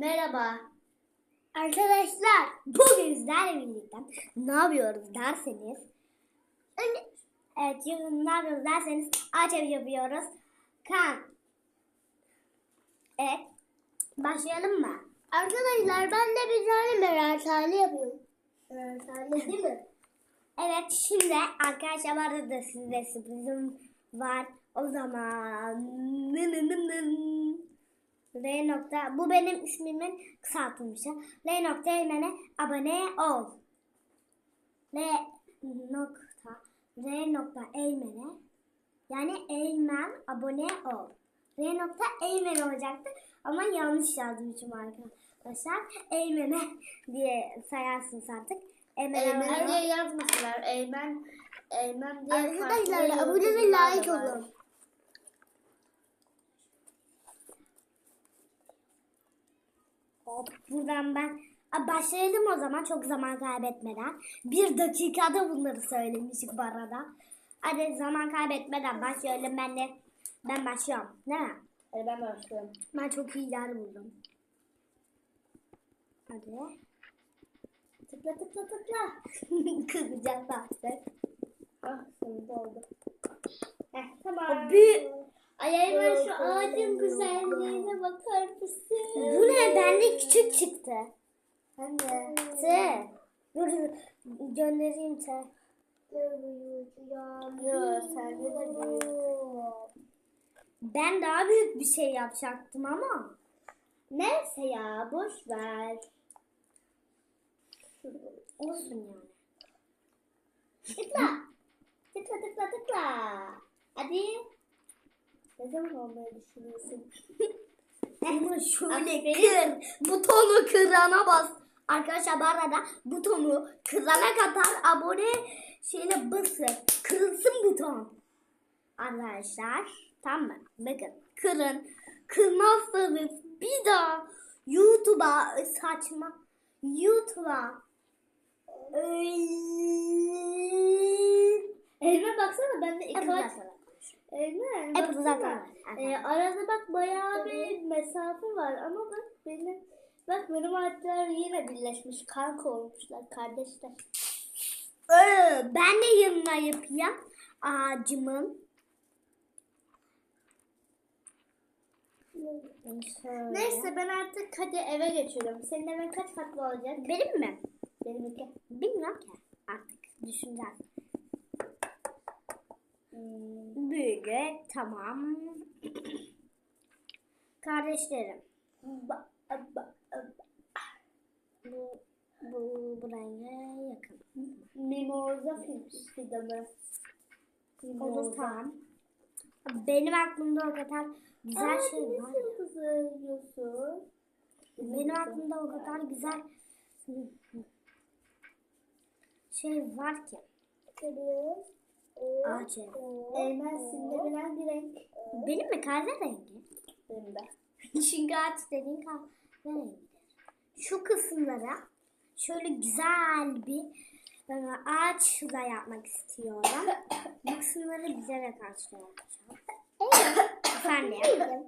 Merhaba. Arkadaşlar bugün sizlerle birlikte ne yapıyoruz derseniz evet bugün ne yapıyoruz derseniz açev yapıyoruz. Kan. Evet. Başlayalım mı? Arkadaşlar ben de bir tane merathane yapıyorum. Merathane değil mi? Evet şimdi arkadaşlar bu arada size sürprizim var. O zaman nı nı nı R nokta bu benim ismimin kısaltılmışı. L nokta Eymen'e abone ol. L nokta R nokta Eymen'e yani Eymen abone ol. R nokta Eymen olacaktı ama yanlış yazmışım arkadaşlar. Eymen'e diye sayarsınız artık. Eymen diye yazmasınlar. Eymen Eymen diye Arkadaşlar abone ve like olun. Hop buradan ben başlayalım o zaman çok zaman kaybetmeden. Bir dakikada bunları söylemiştik bu arada. Hadi zaman kaybetmeden başlayalım ben de. Ben başlıyorum değil mi? Hadi ben başlıyorum. Ben çok iyi yer buldum. Hadi. Tıkla tıkla tıkla. Kızacağız artık. Ah sonunda oldu. Heh, Tamam. Bir, Ay Eymen şu ağacın güzelliğine bakar mısın? Bu ne? Bende küçük çıktı. Ben de. T. Dur. Göndereyim T. Yok sende de büyük. Ben daha büyük bir şey yapacaktım ama. Neyse ya boş ver. Olsun yani. Tıkla. Tıkla tıkla tıkla. Hadi. Ne zaman olmayı düşünüyorsun? Ama şöyle kır. Butonu kırana bas. Arkadaşlar bu arada butonu kırana kadar abone şeyine basın. Kırılsın buton. Arkadaşlar tamam mı? Bakın kırın. Kırmazsanız bir daha YouTube'a saçma YouTube'a Elime baksana bende iki Hep Eymen Hep baksana. zaten. Ee, arada bak bayağı bir mesafe var ama bak benim bak benim ağaçlar yine birleşmiş kanka olmuşlar kardeşler. Ee, ben de yanına yapayım ağacımın. Neyse ben artık hadi eve geçiyorum. Senin evin kaç katlı olacak? Benim mi? Benim iki. Bilmiyorum ki. Artık düşüneceğiz. Hmm. Büyüdü. Tamam. Kardeşlerim. Ba, ba, ba. Bu, bu buraya yakın. Mimoza fidanı. Olur tamam. Benim aklımda o kadar güzel Aa, şey var. Benim aklımda o kadar güzel şey var ki. Kırıyoruz. Ağaç ev. Eymen sinirlenen bir renk. Benim mi kahverengi? Benim de. Çünkü ağaç dediğin kahverengidir. Şu kısımlara şöyle güzel bir böyle ağaç da yapmak istiyorum. Bu kısımları güzel ağaçla yapacağım. Efendim?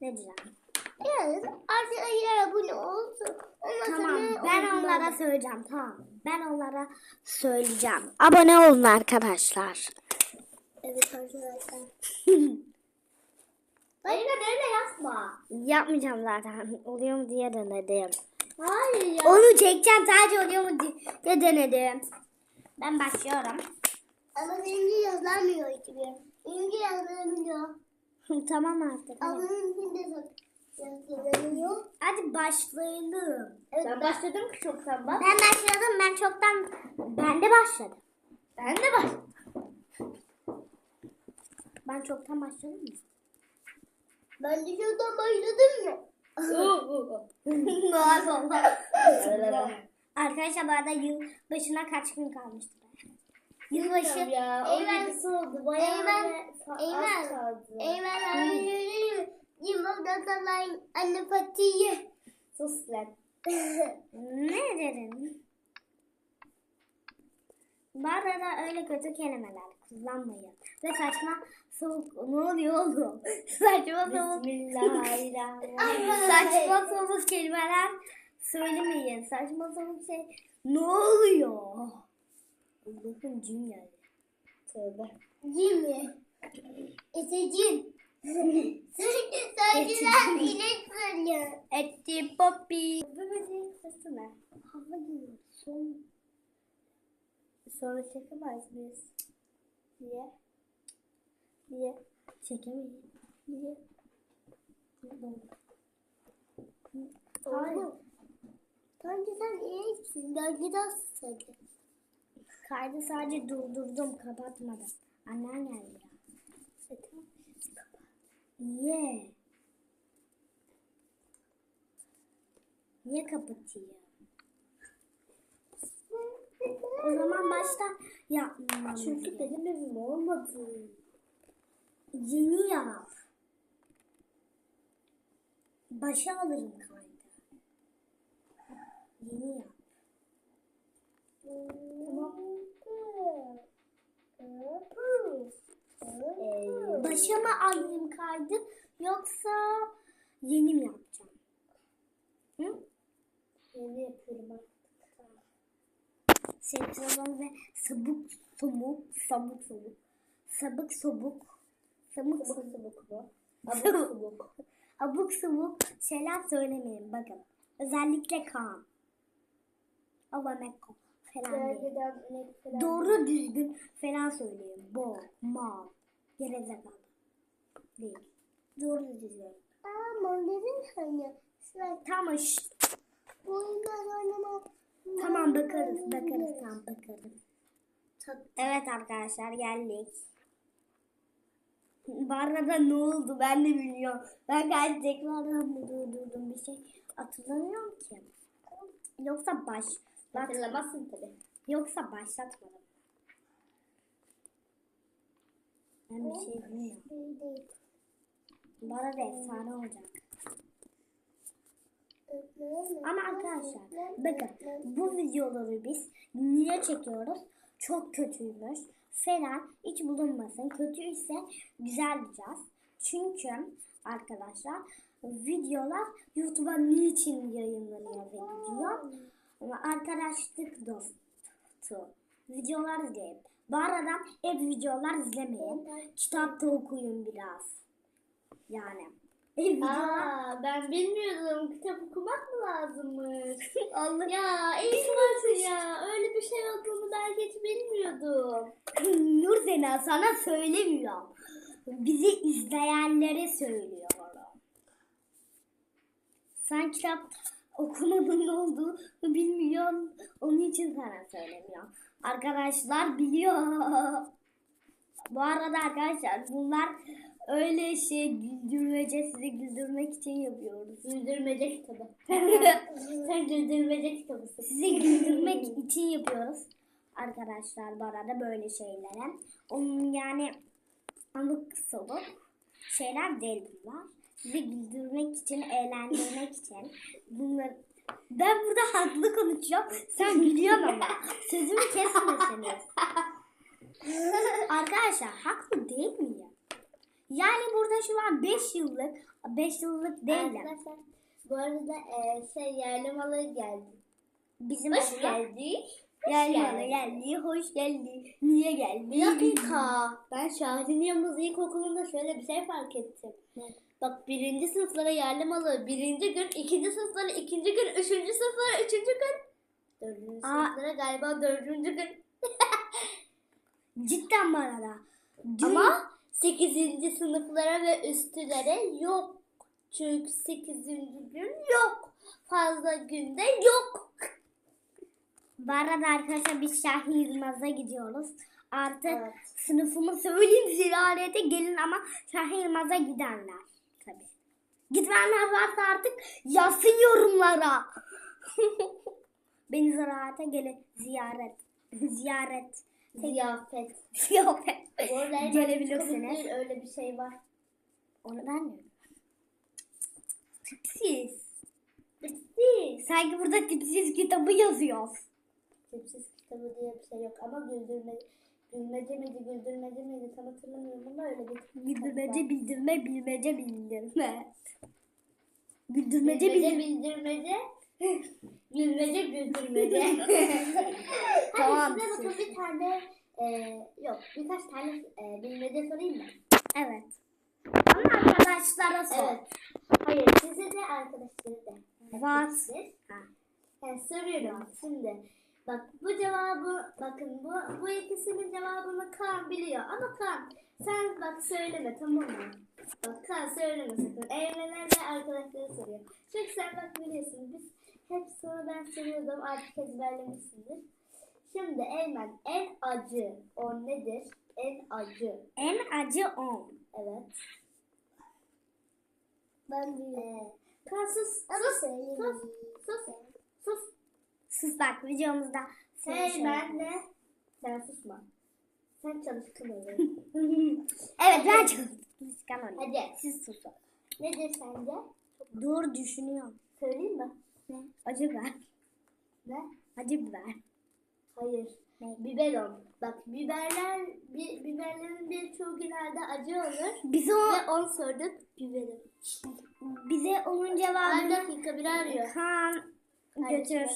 Ne diyeceğim? Evet, arkadaşlar abone olsun. Tamam ben onlara söyleyeceğim tamam. Ben onlara söyleyeceğim. Abone olun arkadaşlar. Evet arkadaşlar. Hayır öyle yapma. Yapmayacağım zaten. Oluyor mu diye denedim. Hayır ya. Onu çekeceğim sadece oluyor mu diye denedim. Ben başlıyorum. Ama benimki yazılamıyor gibi. Benimki yazılamıyor. tamam artık. Ama benimki de yazılamıyor. Hadi başlayalım. Evet, ben başladım ki çoktan bak. Ben başladım. Ben çoktan ben de başladım. Ben de başladım. Ben çoktan başladım mı? Ben de çoktan başladım ya. Maazallah. Arkadaşlar bu arada yıl başına kaç gün kalmıştır? Yılbaşı. ya. Eymen- 17'si oldu. Bayağı Eymen- az Eymen- kaldı. Eymen Yılmaz Datalay'ın anne patiyi. Sus lan. Ne derin? Bu arada öyle kötü kelimeler kullanmayın. Ve saçma soğuk ne oluyor oğlum? saçma soğuk. Bismillahirrahmanirrahim. saçma soğuk kelimeler söylemeyin. Saçma soğuk şey. Ne oluyor? Allah'ım cin geldi. Tövbe. Cin mi? Ese cin. Sanki sen inek söylüyorsun. Etti popi. Bu böceğin sesi ne? Hava geliyor. Son. Sonra çekemez miyiz? Niye? Niye? Çekemeyiz. Niye? Hayır. Bence sen iyisin. Gölgeden susadı. Kaydı sadece durdurdum kapatmadım. Annen geldi ya. E, tamam. Kapat. Niye? Niye kapatıyor? O zaman başta yapmam. Çünkü benim evim olmadı. Yeni yap. Başa alırım kaydı. Yeni yap. Tamam. Ee, Başa mı alayım kaydı yoksa yeni mi yapacağım? Hı? yeni yapıyorum ben. Sentralon ve sabuk somuk, sabuk somuk, sabık sobuk, Sabuk sobuk, sabuk mu? Abuk sabuk. abuk sabuk şeyler söylemeyin bakın. Özellikle Kaan. Abaneko falan değil. Doğru düzgün falan söyleyin. Bo, ma, gerizekalı. Değil. Doğru düzgün. Ama dedin hani. Tamam şşt. Oyunlar oynama. Tamam bakarız bakarız tamam bakarız. Evet arkadaşlar geldik. Bu arada ne oldu ben de bilmiyorum. Ben gayet tekrardan durdurdum bir şey hatırlamıyorum ki. Yoksa baş Hatırlamazsın tabii. yoksa başlatmadım. Ben bir şey bilmiyorum. Bu arada efsane olacak. Ama arkadaşlar bakın bu videoları biz niye çekiyoruz? Çok kötüymüş falan hiç bulunmasın. Kötüyse güzel diyeceğiz. Çünkü arkadaşlar videolar YouTube'a niçin yayınlanıyor ve gidiyor? Ama arkadaşlık dostu. Videolar izleyin. Bu arada hep videolar izlemeyin. Kitap da okuyun biraz. Yani. Hep Aa, ben bilmiyordum. Kitap okumak mı lazımmış? Allah. ya iyi ya. Öyle bir şey olduğunu ben hiç bilmiyordum. Nur Sena sana söylemiyor. Bizi izleyenlere söylüyorum. Sen kitap okumadın ne olduğunu bilmiyorsun. Onun için sana söylemiyor. Arkadaşlar biliyor. Bu arada arkadaşlar bunlar öyle şey güldürmece sizi güldürmek için yapıyoruz. Güldürmece kitabı. Sen güldürmece kitabısın. Sizi güldürmek için yapıyoruz. Arkadaşlar bu arada böyle şeylere. Onun yani amık soluk şeyler değil bunlar. Sizi güldürmek için, eğlendirmek için. Bunlar ben burada haklı konuşuyorum. Sen gülüyorsun ama. Sözümü kesmesiniz. Arkadaşlar haklı değil miyim? Yani burada şu an 5 yıllık, 5 yıllık değil de Arkadaşlar bu arada e, şey yerli malı geldi. bizim Hoş. Geldi geldi. bana geldi, hoş geldi. Niye geldi? Bir dakika. Ben Şahin Yılmaz İlkokulu'nda şöyle bir şey fark ettim. Bak birinci sınıflara yerli malı birinci gün, ikinci sınıflara ikinci gün, üçüncü sınıflara üçüncü gün. Dördüncü Aa. sınıflara galiba dördüncü gün. Cidden bana da. Dün, Ama sekizinci sınıflara ve üstülere yok. Çünkü sekizinci gün yok. Fazla günde yok. bu arada arkadaşlar biz Şahin Yılmaz'a gidiyoruz. Artık Evet. sınıfımı söyleyeyim ziyarete gelin ama Şahin Yılmaz'a gidenler. Gitmeyenler varsa artık yazsın yorumlara. Beni ziyarete gelin. Ziyaret. Ziyaret. Ziyafet. Ziyafet. Gelebilirsiniz. Öyle bir şey var. Onu ben mi? Tipsiz. Bitti. Sanki burada tipsiz kitabı yazıyor. Tipsiz kitabı diye bir şey yok ama güldürme gülmece miydi güldürmece miydi tam hatırlamıyorum ama öyle bir Güldürmece bildirme bilmece bildirme. Güldürmece Gülmece bildirme. bildirmece gülmece güldürmece. Tamam. Hadi size bakın bir tane e, yok birkaç tane e, bilmece sorayım mı? Evet. Ama arkadaşlara sor. Evet. Hayır size de arkadaşları da. Var. Ha. Yani soruyorum şimdi. Bak bu cevabı bakın bu bu ikisinin cevabını Kaan biliyor ama Kaan sen bak söyleme tamam mı? Bak Kaan söyleme sakın. Eymenler de arkadaşları soruyor. Çünkü sen bak biliyorsun biz hep sana ben soruyordum artık ezberlemişsindir. Şimdi Eymen en acı o nedir? En acı. En acı on. Evet. Ben biliyorum. Ee, Kaan sus. Sus. Sus. Sus. Sus. Sus bak videomuzda. ben de. Sen susma. Sen çalışkın ol. Evet ben çalışkan olayım. Hadi. Siz susun. Nedir sence? Dur düşünüyorum. Söyleyeyim mi? Ne? Acı biber. Ne? Acı biber. Hayır. Ne? Biberon. Bak biberler, bi, biberlerin birçoğu genelde acı olur. Bize o, Ve on sorduk biberon. bize onun Bir cevabını dakika bir arıyor. Hadi götür.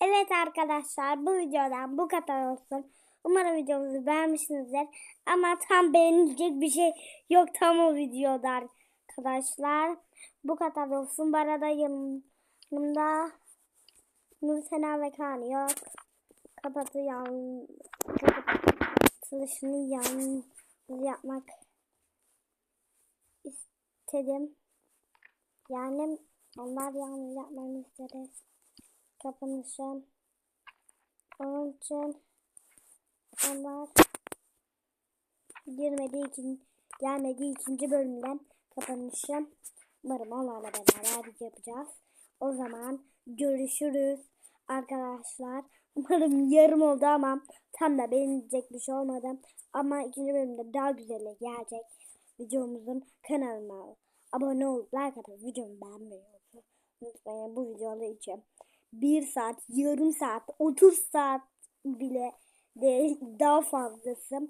Evet arkadaşlar bu videodan bu kadar olsun. Umarım videomuzu beğenmişsinizdir. Ama tam beğenilecek bir şey yok tam o videoda arkadaşlar. Bu kadar olsun. Bu arada yanımda Nur Sena ve Kaan yok. Kapatı yan kapatılışını yalnız yapmak istedim. Yani onlar yalnız yapmamı istedi kapanışım. Onun için onlar girmediği için gelmediği ikinci bölümden kapanışım. Umarım onlarla beraber yapacağız. O zaman görüşürüz arkadaşlar. Umarım yarım oldu ama tam da beğenilecek bir şey olmadı. Ama ikinci bölümde daha güzeli gelecek. Videomuzun kanalıma abone olup like atıp videomu beğenmeyi unutmayın. Bu videolar için 1 saat, yarım saat, 30 saat bile daha fazlası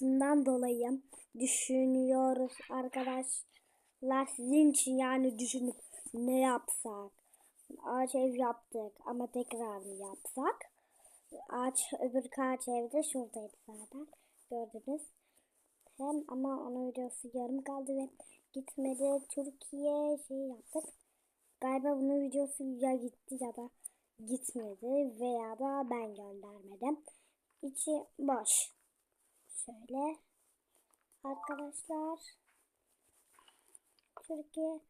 Bundan dolayı düşünüyoruz arkadaşlar. Sizin için yani düşünüp ne yapsak? Ağaç ev yaptık ama tekrar mı yapsak? Ağaç öbür ağaç evde? Şuradaydı zaten. Gördünüz. Hem ama onun videosu yarım kaldı ve gitmedi. Türkiye şey yaptık. Galiba bunun videosu ya gitti ya da gitmedi veya da ben göndermedim. İçi boş. Şöyle arkadaşlar Türkiye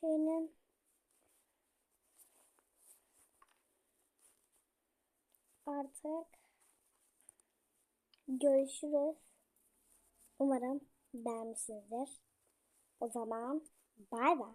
şeyinin artık görüşürüz. Umarım beğenmişsinizdir. O zaman bay bay.